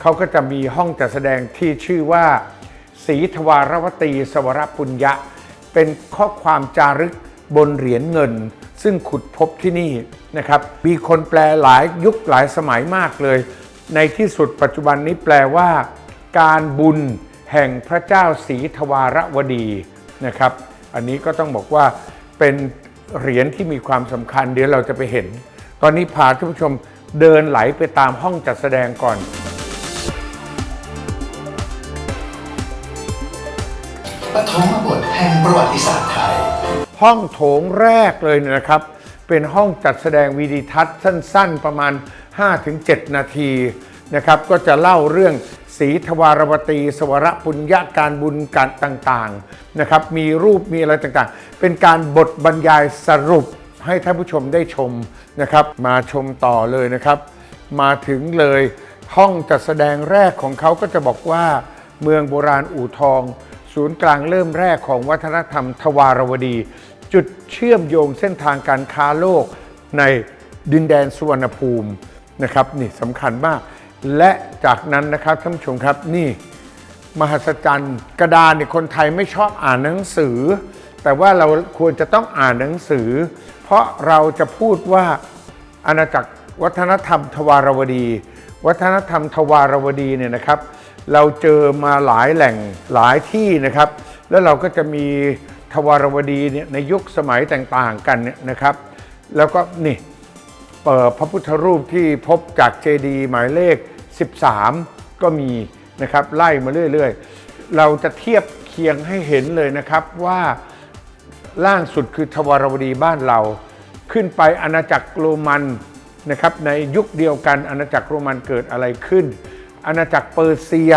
เขาก็จะมีห้องจัดแสดงที่ชื่อว่าศรีทวารวตีสวรปุญญะ เป็นข้อความจารึกบนเหรียญเงิน ซึ่งขุดพบที่นี่นะครับ มีคนแปลหลายยุคหลายสมัยมากเลย ในที่สุดปัจจุบันนี้แปลว่า การบุญแห่งพระเจ้าศรีทวารวดีนะครับ อันนี้ก็ต้องบอกว่าเป็นเหรียญที่มีความสำคัญเดี๋ยวเราจะไปเห็น ตอนนี้พาท่านผู้ชมเดินไหลไปตามห้องจัดแสดงก่อน ปฐมบทแห่งประวัติศาสตร์ไทย ห้องโถงแรกเลยนยนะครับ เป็นห้องจัดแสดงวีดิทัศน์สั้น ๆ ประมาณ 5-7 นาทีนะครับ ก็จะเล่าเรื่องศรีทวารวตี สวรปุญญาการบุญการต่างๆนะครับ มีรูปมีอะไรต่างๆ เป็นการบทบรรยายสรุปให้ท่านผู้ชมได้ชมนะครับ มาชมต่อเลยนะครับ มาถึงเลยห้องจัดแสดงแรกของเขาก็จะบอกว่า เมืองโบราณอู่ทอง ศูนย์กลางเริ่มแรกของวัฒนธรรมทวารวดี จุดเชื่อมโยงเส้นทางการค้าโลกในดินแดนสุวรรณภูมินะครับนี่สำคัญมาก และจากนั้นนะครับท่านผู้ชมครับนี่ มหัศจรรย์กระดานเนี่ยคนไทยไม่ชอบอ่านหนังสือ แต่ว่าเราควรจะต้องอ่านหนังสือ เพราะเราจะพูดว่าอาณาจักรวัฒนธรรมทวารวดี วัฒนธรรมทวารวดีเนี่ยนะครับ เราเจอมาหลายแหล่งหลายที่นะครับ แล้วเราก็จะมีทวารวดีเนี่ยในยุคสมัยต่างๆกันเนี่ยนะครับ แล้วก็นี่เอ่อพระพุทธรูปที่พบจากเจดีหมายเลข 13 ก็มีนะครับไล่มาเรื่อยๆ เราจะเทียบเคียงให้เห็นเลยนะครับว่าล่างสุดคือทวารวดีบ้านเรา ขึ้นไปอาณาจักรโรมันนะครับในยุคเดียวกันอาณาจักรโรมันเกิดอะไรขึ้น อาณาจักรเปอร์เซีย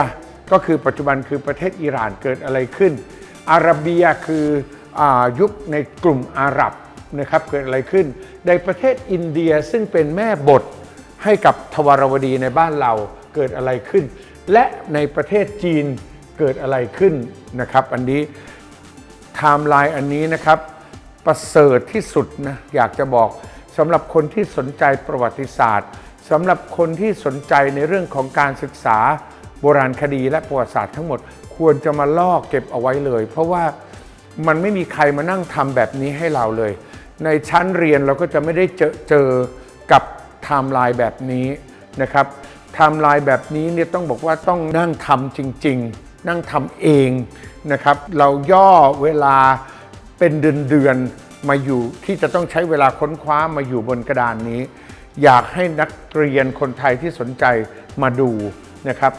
ก็คือปัจจุบันคือประเทศอิหร่านเกิดอะไรขึ้น อาระเบียคืออยุคในกลุ่มอาหรับนะครับเกิดอะไรขึ้น ในประเทศอินเดียซึ่งเป็นแม่บทให้กับทวารวดีในบ้านเราเกิดอะไรขึ้น และในประเทศจีนเกิดอะไรขึ้นนะครับอันนี้ไทม์ไลน์อันนี้นะครับประเสริฐที่สุดนะอยากจะบอกสำหรับคนที่สนใจประวัติศาสตร์ สำหรับคนที่สนใจในเรื่องของการศึกษาโบราณคดีและประวัติศาสตร์ทั้งหมดควรจะมาลอกเก็บเอาไว้เลย เพราะว่ามันไม่มีใครมานั่งทำแบบนี้ให้เราเลย ในชั้นเรียนเราก็จะไม่ได้เจอเจอกับไทม์ไลน์แบบนี้นะครับไทม์ไลน์แบบนี้เนี่ยต้องบอกว่าต้องนั่งทำจริง ๆ นั่งทำเองนะครับ เราย่อเวลาเป็นเดือนๆมาอยู่ที่จะต้องใช้เวลาค้นคว้ามาอยู่บนกระดานนี้ อยากให้นักเรียนคนไทยที่สนใจมาดูนะครับ